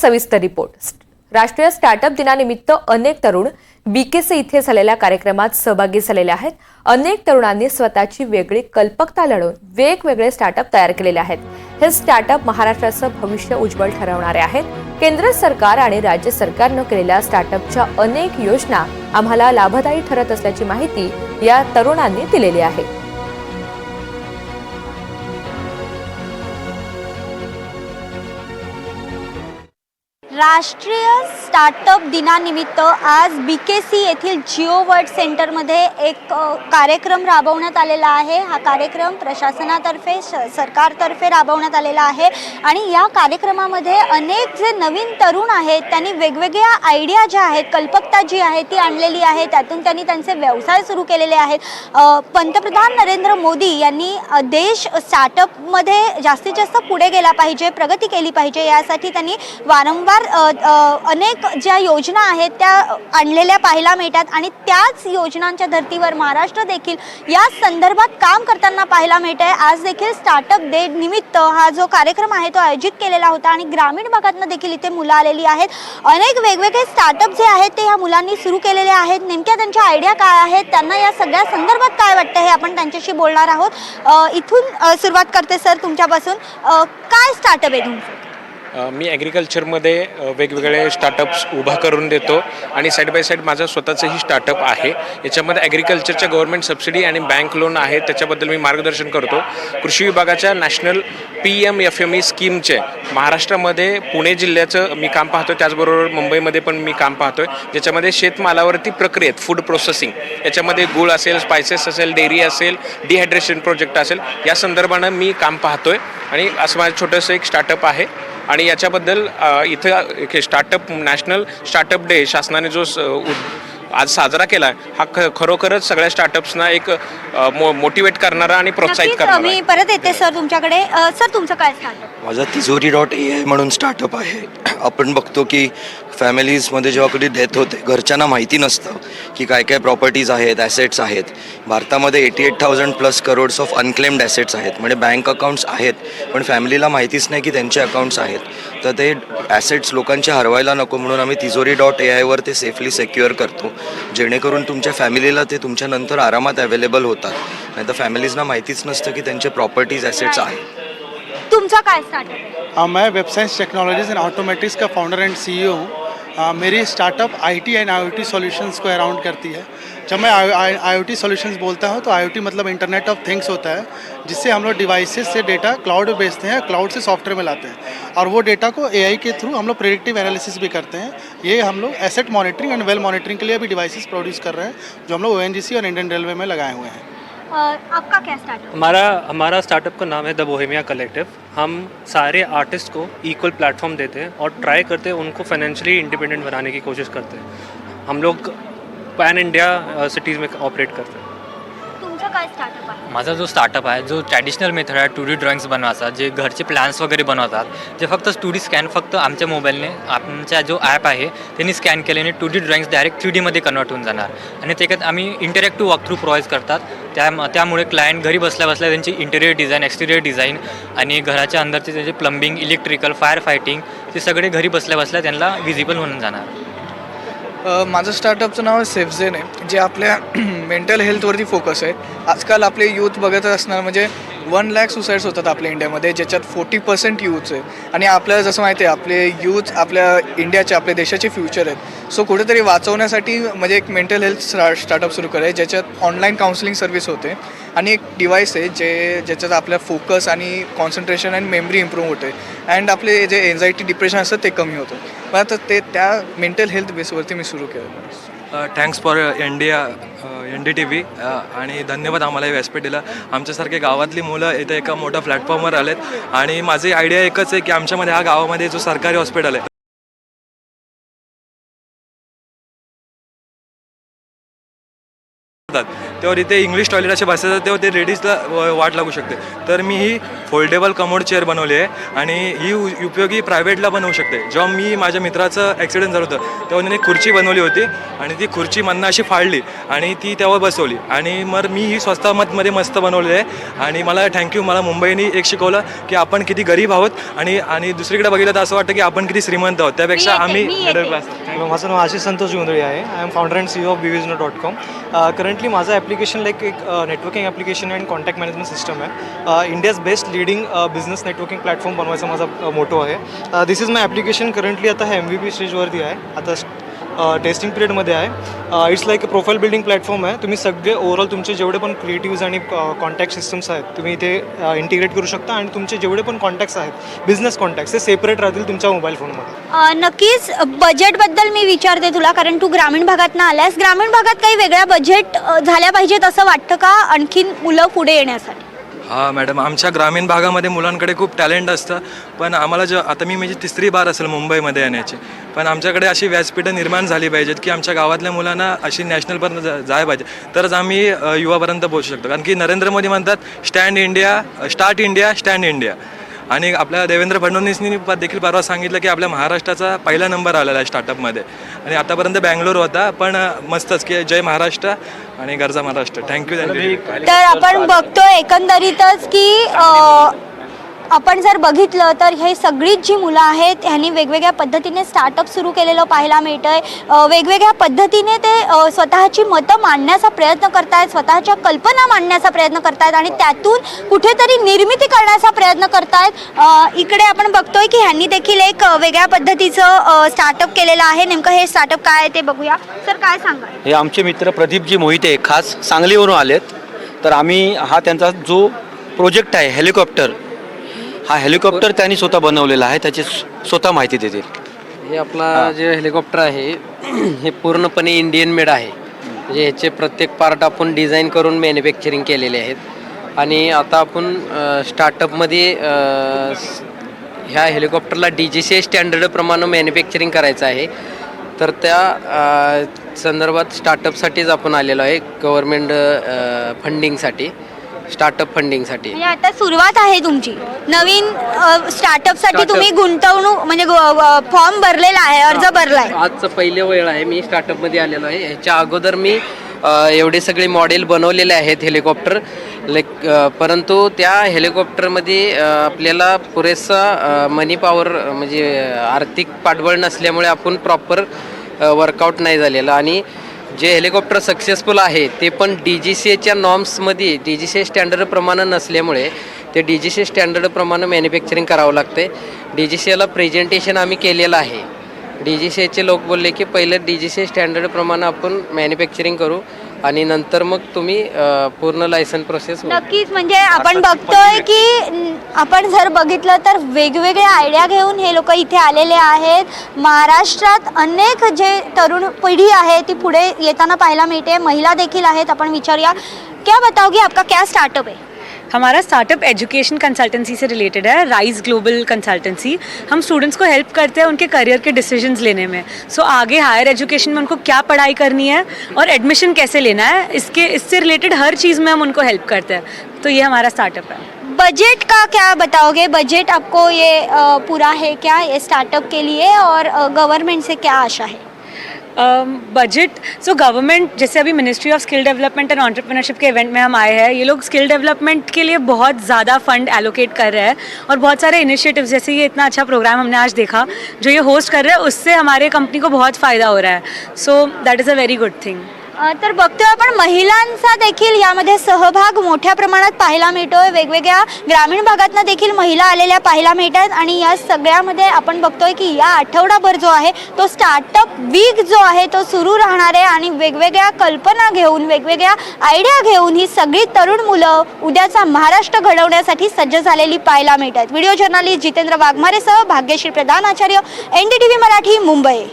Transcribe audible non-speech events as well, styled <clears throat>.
सविस्तर रिपोर्ट. राष्ट्रीय स्टार्टअप दिनानिमित्त अनेक तरुण बीकेसी इथे झालेल्या कार्यक्रमात सहभागी झालेले आहेत. अनेक तरुणांनी स्वतःची वेगळी कल्पकता लढवून वेगवेगळे स्टार्टअप तयार केलेले आहेत. हे स्टार्टअप महाराष्ट्राचं भविष्य उज्ज्वल ठरवणारे आहेत. केंद्र सरकार आणि राज्य सरकारनं केलेल्या स्टार्टअपच्या अनेक योजना आम्हाला लाभदायी ठरत असल्याची माहिती या तरुणांनी दिलेली आहे. राष्ट्रीय स्टार्टअप दिनानिमित्त आज बी के सी येथील जिओ वर्ल्ड सेंटरमध्ये एक कार्यक्रम राबवण्यात आलेला आहे. हा कार्यक्रम प्रशासनातर्फे श सरकारतर्फे राबवण्यात आलेला आहे. आणि या कार्यक्रमामध्ये अनेक जे नवीन तरुण आहेत त्यांनी वेगवेगळ्या आयडिया ज्या आहेत कल्पकता जी आहे ती आणलेली आहे. त्यातून त्यांनी त्यांचे व्यवसाय सुरू केलेले आहेत. पंतप्रधान नरेंद्र मोदी यांनी देश स्टार्टअपमध्ये जास्तीत जास्त पुढे गेला पाहिजे प्रगती केली पाहिजे यासाठी त्यांनी वारंवार अनेक ज्या योजना आहेत त्या आणलेल्या पाहायला मिळतात आणि त्याच योजनांच्या धर्तीवर महाराष्ट्र देखील या संदर्भात काम करताना पाहायला मिळत आहे आज देखील स्टार्टअप डे निमित्त हा जो कार्यक्रम आहे तो आयोजित केलेला होता आणि ग्रामीण भागातनं देखील इथे मुलं आलेली आहेत. अनेक वेगवेगळे स्टार्टअप जे आहेत ते ह्या मुलांनी सुरू केलेले आहेत. नेमक्या त्यांच्या आयडिया काय आहेत त्यांना या सगळ्या संदर्भात काय वाटतं हे आपण त्यांच्याशी बोलणार आहोत. इथून सुरुवात करते सर तुमच्यापासून. काय स्टार्टअप आहे तुमचं? मी ॲग्रिकल्चरमध्ये वेगवेगळे स्टार्टअप्स उभा करून देतो आणि साईड बाय साईड माझं स्वतःचंही स्टार्टअप आहे. याच्यामध्ये ॲग्रिकल्चरच्या गव्हर्नमेंट सबसिडी आणि बँक लोन आहे त्याच्याबद्दल मी मार्गदर्शन करतो. कृषी विभागाच्या national P M F M E स्कीमचे महाराष्ट्रामध्ये पुणे जिल्ह्याचं मी काम पाहतो त्याचबरोबर मुंबईमध्ये पण मी काम पाहतो आहे ज्याच्यामध्ये शेतमालावरती प्रक्रियेत फूड प्रोसेसिंग याच्यामध्ये गुळ असेल स्पायसेस असेल डेअरी असेल डिहायड्रेशन प्रोजेक्ट असेल या संदर्भानं मी काम पाहतो आहे आणि असं माझं छोटंसं एक स्टार्टअप आहे. आणि याच्याबद्दल इथं एक स्टार्टअप नॅशनल स्टार्टअप डे शासनाने जो आज साजरा केला आहे हा ख खरोखरच सगळ्या स्टार्टअप्सना एक मो मोटिवेट करणारा आणि प्रोत्साहित करणारा मी. परत येते सर तुमच्याकडे. सर तुमचं काय माझा तिजोरी डॉट ए आय म्हणून स्टार्टअप आहे. आपण बघतो की फॅमिलीजमध्ये जेव्हा कधी डेथ होते घरच्यांना माहिती नसतं. की काय काय प्रॉपर्टीज आहेत ॲसेट्स आहेत. भारतामध्ये eighty eight thousand plus crores of unclaimed assets आहेत. म्हणजे बँक अकाउंट्स आहेत. पण फॅमिलीला माहितीच नाही की त्यांचे अकाउंट्स आहेत. तर ते ॲसेट्स लोकांचे हरवायला नको म्हणून आम्ही तिजोरी डॉट ए आयवर ते सेफली सेक्युअर करतो. जेणेकरून तुमच्या फॅमिलीला ते तुमच्यानंतर आरामात अवेलेबल होतात. नाही तर फॅमिलीजना माहितीच नसतं की त्यांचे प्रॉपर्टीज ॲसेट्स आहेत. तुमचा काय स्टार्टअप आहे? हाँ मैं web science technologies and automatics का फाउंडर एंड सीईओ हूँ. हाँ, मेरी startup IT and IOT solutions को अराउंड करती है। जब मैं आईओटी सॉल्यूशंस बोलता हूँ तो आईओटी मतलब इंटरनेट ऑफ़ थिंग्स होता है जिससे हम लोग डिवाइसेस से डेटा क्लाउड में भेजते हैं क्लाउड से सॉफ्टवेयर में लाते हैं। और वो डेटा को एआई के थ्रू हम लोग प्रेडिक्टिव एनालिसिस भी करते हैं। ये हम लोग asset monitoring and well monitoring के लिए भी डिवाइसेस प्रोड्यूस कर रहे हैं जो हम लोग ओएनजीसी और इंडियन रेलवे में लगाए हुए हैं। आपका क्या स्टार्टअप हमारा हमारा स्टार्टअप का नाम है द बोहेमिया कलेक्टिव हम सारे आर्टिस्ट को इक्वल प्लेटफॉर्म देते हैं और ट्राई करते हैं उनको फाइनेंशियली इंडिपेंडेंट बनाने की कोशिश करते हैं। हम लोग पैन इंडिया सिटीज़ में ऑपरेट करते हैं। माझा जो स्टार्टअप आहे जो ट्रॅडिशनल मेथड आहे टू डी ड्रॉइंग्स बनवायचा जे घरचे प्लॅन्स वगैरे बनवतात जे फक्त टू डी स्कॅन फक्त आमच्या मोबाईलने आमचा जो ॲप आहे त्यांनी स्कॅन केल्याने two D drawings direct three डीमध्ये कन्वर्ट होऊन जाणार. आणि त्याच्यात आम्ही इंटरॅक्टिव्ह वॉक थ्रू प्रोव्हाइड करतात. त्या त्यामुळे क्लायंट घरी बसल्या बसल्या त्यांची इंटेरियर डिझाईन एक्सटिरियर डिझाईन आणि घराच्या अंदरचे त्याचे प्लंबिंग इलेक्ट्रिकल फायर फायटिंग ते सगळे घरी बसल्या बसल्या त्यांना विजिबल होऊन जाणार. माझं स्टार्टअपचं नाव सेफझेन आहे जे आपल्या मेंटल हेल्थवरती फोकस आहे. आजकाल आपले यूथ बघत असणार म्हणजे वन लॅक सुसाईड्स होतात आपल्या इंडियामध्ये ज्याच्यात फोर्टी पर्सेंट यूथ आहे आणि आपल्याला जसं माहिती आहे आपले यूथ आपल्या इंडियाचे आपल्या देशाचे फ्युचर आहेत. सो कुठेतरी वाचवण्यासाठी म्हणजे एक मेंटल हेल्थ स्टा स्टार्टअप सुरू करायचं ज्याच्यात ऑनलाईन काउन्सिलिंग सर्व्हिस होते. आणि एक डिव्हाइस आहे जे ज्याच्यात आपल्या फोकस आणि कॉन्सन्ट्रेशन अँड मेमरी इम्प्रूव्ह होते. अँड आपले जे एन्झायटी डिप्रेशन असतं ते कमी होतं पण आता ते त्या मेंटल हेल्थ बेसवरती मी सुरू केलं thanks for India N D T V आणि धन्यवाद आम्हाला हे व्यासपीठ दिलं. आमच्यासारखे गावातली मुलं इथे एका मोठ्या प्लॅटफॉर्मवर आलेत. आणि माझी आयडिया एकच आहे की आमच्यामध्ये हा गावामध्ये जो सरकारी हॉस्पिटल आहे जातात तेव्हा इथे इंग्लिश टॉयलेट असे बसायचं तेव्हा ते लेडीजला वाट लागू शकते. तर मी ही फोल्डेबल कमोड चेअर बनवली आहे आणि ही उपयोगी प्रायव्हेटला बनवू शकते. जेव्हा मी माझ्या मित्राचं ॲक्सिडेंट झालं होतं तेव्हा त्याने खुर्ची बनवली होती आणि ती खुर्ची मधनं अशी फाडली आणि ती तेव्हा बसवली. आणि मग मी ही स्वस्तामतमध्ये मस्त बनवली आहे आणि मला थँक्यू मला मुंबईने एक शिकवलं की आपण किती गरीब आहोत आणि आणि दुसरीकडे बघितलं तर असं वाटतं की आपण किती श्रीमंत आहोत. त्यापेक्षा आम्ही. मिडल क्लास माझं नाव आशिष संतोष गोंधळी आहे. I am founder and C of Bivijano dot com currently माझं ॲप्लिकेशन लाईक एक networking application and contact management system आहे. India's best leading business networking platform बनवायचा माझा मोटो आहे. This is my application currently आता हे एम व्ही पी स्टेजवरती आहे. आता टेस्टिंग पिरियडमध्ये आहे. It's like a profile building platform आहे. तुम्ही सगळे ओव्हरऑल तुमचे जेवढे पण क्रिएटिव्ज आणि कॉन्टॅक्ट सिस्टम्स आहेत तुम्ही इथे इंटिग्रेट करू शकता आणि तुमचे जेवढे पण कॉन्टॅक्ट्स आहेत बिझनेस कॉन्टॅक्ट्स ते सेपरेट राहतील तुमच्या मोबाईल फोनमध्ये नक्कीच बजेटबद्दल मी विचारते तुला कारण तू ग्रामीण भागातनं आल्यास ग्रामीण भागात काही वेगळ्या बजेट झाल्या पाहिजेत असं वाटतं का? आणखीन मुलं पुढे येण्यासाठी? हा मॅडम आमच्या ग्रामीण भागामध्ये मुलांकडे खूप टॅलेंट असतं पण आम्हाला जे आता मी म्हणजे तिसरी बार असेल मुंबईमध्ये येण्याची पण आमच्याकडे अशी व्यासपीठं निर्माण झाली पाहिजेत की आमच्या गावातल्या मुलांना अशी नॅशनलपर्यंत जा जायला पाहिजे. तरच आम्ही युवापर्यंत पोहोचू शकतो. कारण की नरेंद्र मोदी म्हणतात stand India start India stand India. आणि आपल्या देवेंद्र फडणवीसनी देखील परवा सांगितलं की आपल्या महाराष्ट्राचा पहिला नंबर आलेला आहे स्टार्टअपमध्ये आणि आतापर्यंत बँगलोर होता पण मस्तच की जय महाराष्ट्र आणि गरजा महाराष्ट्र. थँक्यू थँक्यू तर आपण बघतो एकंदरीतच की आपण जर बघितलं तर हे सगळीच जी मुलं आहेत ह्यांनी वेगवेगळ्या पद्धतीने स्टार्टअप सुरू केलेलं पाहायला मिळतं आहे वेगवेगळ्या पद्धतीने ते स्वतःची मतं मांडण्याचा प्रयत्न करतायत स्वतःच्या कल्पना मांडण्याचा प्रयत्न करतायत आणि त्यातून कुठेतरी निर्मिती करण्याचा प्रयत्न करतायत. आहेत इकडे आपण बघतोय की ह्यांनी देखील एक वेगळ्या पद्धतीचं स्टार्टअप केलेलं आहे. नेमकं हे स्टार्टअप काय आहे ते बघूया. सर काय सांगा हे आमचे मित्र प्रदीपजी मोहिते खास सांगलीवरून आलेत. तर आम्ही हा त्यांचा जो प्रोजेक्ट आहे हेलिकॉप्टर हा हेलिकॉप्टर त्यांनी स्वतः बनवलेला आहे त्याची स्व- स्वतः माहिती देतील. हे आपला जे हेलिकॉप्टर आहे <clears throat> हे पूर्णपणे इंडियन मेड आहे. म्हणजे ह्याचे प्रत्येक पार्ट आपण डिझाईन करून मॅन्युफॅक्चरिंग केलेले आहेत. आणि आता आपण स्टार्टअपमध्ये ह्या हेलिकॉप्टरला डी जी सी स्टँडर्डप्रमाणे मॅन्युफॅक्चरिंग करायचं आहे. तर त्या संदर्भात स्टार्टअपसाठीच आपण आलेलो आहे गव्हर्मेंट फंडिंगसाठी स्टार्टअप फंडिंगसाठी. म्हणजे आता सुरुवात आहे तुमची. नवीन स्टार्टअपसाठी Startup. तुम्ही गुंतवणूक म्हणजे फॉर्म भरलेला आहे अर्ज भरलाय. आजचं पहिलं वेळ आहे मी स्टार्टअपमध्ये आलेलो आहे. ह्याच्या अगोदर मी अ, एवढे सगळे मॉडेल बनवलेले आहेत हेलिकॉप्टर. लाईक अ, परंतु त्या हेलिकॉप्टरमध्ये अ, आपल्याला पुरेसा मनी पॉवर म्हणजे आर्थिक पाठबळ नसल्यामुळे आपण प्रॉपर वर्कआउट नाही झालेलं. आणि जे हेलिकॉप्टर सक्सेसफुल आहे ते पण डी जी सी एच्या नॉर्म्समध्ये डी जी सी ए स्टँडर्डप्रमाणे नसल्यामुळे ते डी जी सी स्टँडर्डप्रमाणे मॅन्युफॅक्चरिंग करावं लागते. डी जी सी एला प्रेझेंटेशन आम्ही केलेलं आहे. डी जी सी एचे लोक बोलले की पहिलं डी जी सी स्टँडर्डप्रमाणे आपण मॅन्युफॅक्चरिंग करू. आणि नंतर मग तुम्ही अ, पूर्ण लायसन प्रोसेस नक्कीच म्हणजे आपण बघतोय की आपण जर बघितलं तर वेगवेगळ्या आयडिया घेऊन हे लोक इथे आलेले आहेत. महाराष्ट्रात अनेक जे तरुण पिढी आहे ती पुढे येताना पाहायला मिळते. महिला देखील आहेत आपण विचारूया. क्या बताओगे आपका क्या स्टार्टअप है हमारा स्टार्टअप एजुकेशन कंसल्टेंसी से रिलेटेड है राइज ग्लोबल कंसल्टेंसी हम स्टूडेंट्स को हेल्प करते हैं उनके करियर के डिसीजंस लेने में। सो so, आगे हायर एजुकेशन में उनको क्या पढ़ाई करनी है और एडमिशन कैसे लेना है इसके इससे रिलेटेड हर चीज़ में हम उनको हेल्प करते हैं। तो ये हमारा स्टार्टअप है। बजट का क्या बताओगे? बजट आपको ये पूरा है क्या ये स्टार्टअप के लिए और गवर्नमेंट से क्या आशा है? बजट सो गवर्नमेंट जैसे अभी ministry of skill development and entrepreneurship K event में हम आए हैं, ये लोग स्किल डेवलपमेंट के लिए बहुत ज़्यादा फंड एलोकेट कर रहे हैं और बहुत सारे इनिशिएटिव्स जैसे ये इतना अच्छा प्रोग्राम हमने आज देखा, जो ये होस्ट कर रहे हैं, उससे हमारे कंपनी को बहुत फ़ायदा हो रहा है। So that is a very good thing तर बघतोय आपण महिलांचा देखील यामध्ये सहभाग मोठ्या प्रमाणात पाहायला मिळतोय. वेगवेगळ्या ग्रामीण भागातनं देखील महिला आलेल्या पाहायला मिळतात आणि या सगळ्यामध्ये आपण बघतोय की या आठवडाभर जो आहे तो स्टार्टअप वीक जो आहे तो सुरू राहणार आहे आणि वेगवेगळ्या कल्पना घेऊन वेगवेगळ्या आयडिया घेऊन ही सगळी तरुण मुलं उद्याचा महाराष्ट्र घडवण्यासाठी सज्ज झालेली पाहायला मिळतात. Video journalist Jitendra वाघमारेसह Bhagyashree Pradhan Acharya N D T V Marathi Mumbai.